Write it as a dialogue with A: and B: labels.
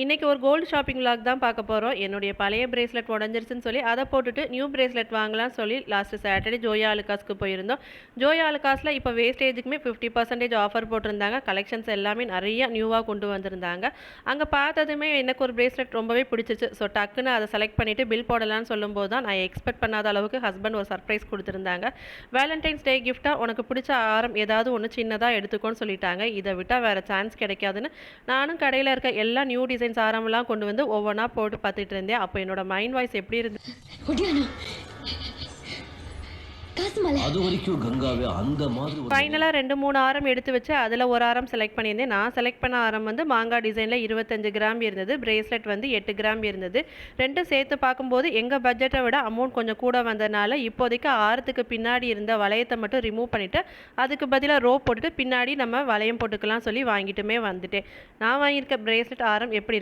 A: இன்றைக்கி ஒரு gold shopping vlog தான் பார்க்க போகிறோம் என்னுடைய பழைய பிரேஸ்லெட் உடஞ்சிருச்சுன்னு சொல்லி அதை போட்டுட்டு நியூ பிரேஸ்லெட் வாங்கலாம்னு சொல்லி லாஸ்ட் சாட்டர்டே ஜோயா அலுகாஸ்க்கு போயிருந்தோம். ஜோயா அலுகாஸில் இப்போ வேஸ்டேஜுக்குமே ஃபிஃப்டி பர்சன்டேஜ் ஆஃபர் போட்டிருந்தாங்க. கலெக்ஷன்ஸ் எல்லாமே நிறைய நியூவாக கொண்டு வந்திருந்தாங்க. அங்கே பார்த்ததுமே எனக்கு ஒரு பிரேஸ்லெட் ரொம்பவே பிடிச்சிச்சு. ஸோ டக்குன்னு அதை செலக்ட் பண்ணிவிட்டு பில் போடலான்னு சொல்லும்போது தான் நான் எக்ஸ்பெக்ட் பண்ணாத அளவுக்கு ஹஸ்பண்ட் ஒரு சர்ப்ரைஸ் கொடுத்துருந்தாங்க. வேலண்டைன்ஸ் டே கிஃப்ட்டாக உனக்கு பிடிச்ச ஆரம் ஏதாவது ஒன்று சின்னதாக எடுத்துக்கோன்னு சொல்லிட்டாங்க. இதை விட்டால் வேறு சான்ஸ் கிடைக்காதுன்னு நானும் கடையில் இருக்க எல்லா நியூ டிசைன்ஸ் ஆரம்லாம் கொண்டு வந்து ஒவ்வொன்றா போட்டு பார்த்துட்டு இருந்தேன். அப்போ என்னோட மைண்ட் வாய்ஸ் எப்படி இருந்து
B: அது வரைக்கும் கங்காவே அந்த மாதிரி
A: ஃபைனலாக ரெண்டு மூணு ஆரம் எடுத்து வச்சு அதில் ஒரு ஆரம் செலக்ட் பண்ணியிருந்தேன். நான் செலக்ட் பண்ண ஆரம் வந்து மாங்காய் டிசைனில் இருபத்தஞ்சு கிராம் இருந்தது. பிரேஸ்லெட் வந்து எட்டு கிராம் இருந்தது. ரெண்டும் சேர்த்து பார்க்கும்போது எங்கள் பட்ஜெட்டை விட அமௌண்ட் கொஞ்சம் கூட வந்ததுனால இப்போதைக்கு ஆரத்துக்கு பின்னாடி இருந்த வளையத்தை மட்டும் ரிமூவ் பண்ணிவிட்டு அதுக்கு பதிலாக ரோப் போட்டுட்டு பின்னாடி நம்ம வளையம் போட்டுக்கலாம் சொல்லி வாங்கிட்டுமே வந்துட்டேன். நான் வாங்கியிருக்க பிரேஸ்லெட் ஆரம் எப்படி